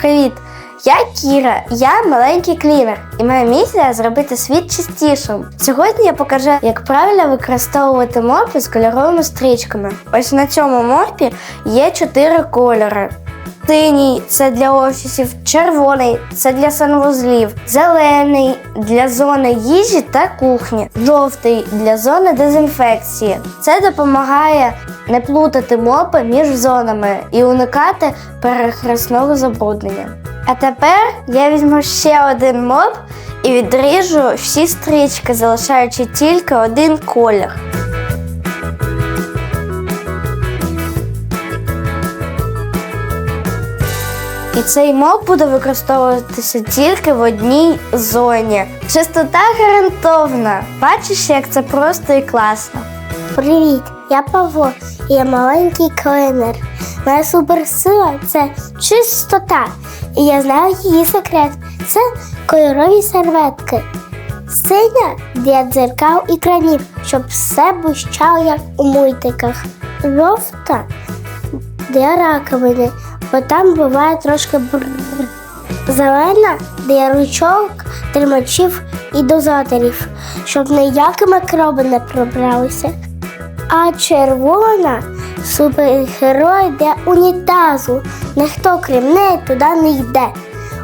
Привіт! Я Кіра, я маленький клінер, і моя місія зробити світ чистішим. Сьогодні я покажу, як правильно використовувати мопи з кольоровими стрічками. Ось на цьому мопі є чотири кольори. Синій це для офісів, червоний це для санвузлів, зелений для зони їжі та кухні, жовтий для зони дезінфекції. Це допомагає не плутати мопи між зонами і уникати перехресного забруднення. А тепер я візьму ще один моп і відріжу всі стрічки, залишаючи тільки один колір. І цей моп буде використовуватися тільки в одній зоні. Чистота гарантована. Бачиш, як це просто і класно. Привіт, я Павло, і я маленький клинер. Моя суперсила це чистота. І я знаю її секрет. Це кольорові серветки. Синя для дзеркал і кранів, щоб все блищало, як у мультиках. Жовта для раковини, бо там буває трошки бр. Зелена для ручок, тримачів і дозаторів, щоб ніякі микроби не пробралися. А червона супергерой для унітазу. Ніхто крім неї туди не йде.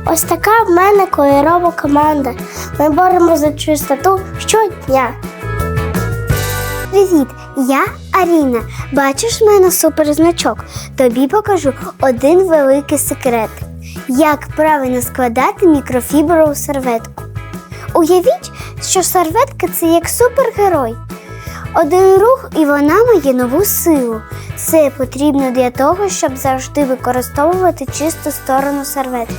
Ось така в мене кольорова команда. Ми боремося за чистоту щодня. Привіт, я Аріна. Бачиш в мене суперзначок. Тобі покажу один великий секрет. Як правильно складати мікрофіброву серветку. Уявіть, що серветка це як супергерой. Один рух і вона має нову силу. Це потрібно для того, щоб завжди використовувати чисту сторону серветки.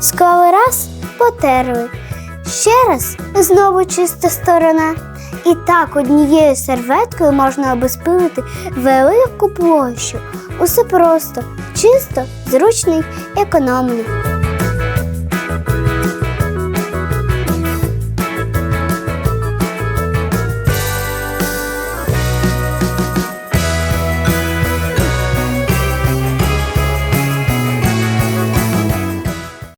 Склали раз, потерли. Ще раз знову чиста сторона. І так однією серветкою можна обезпилити велику площу. Усе просто, чисто, зручно й економно.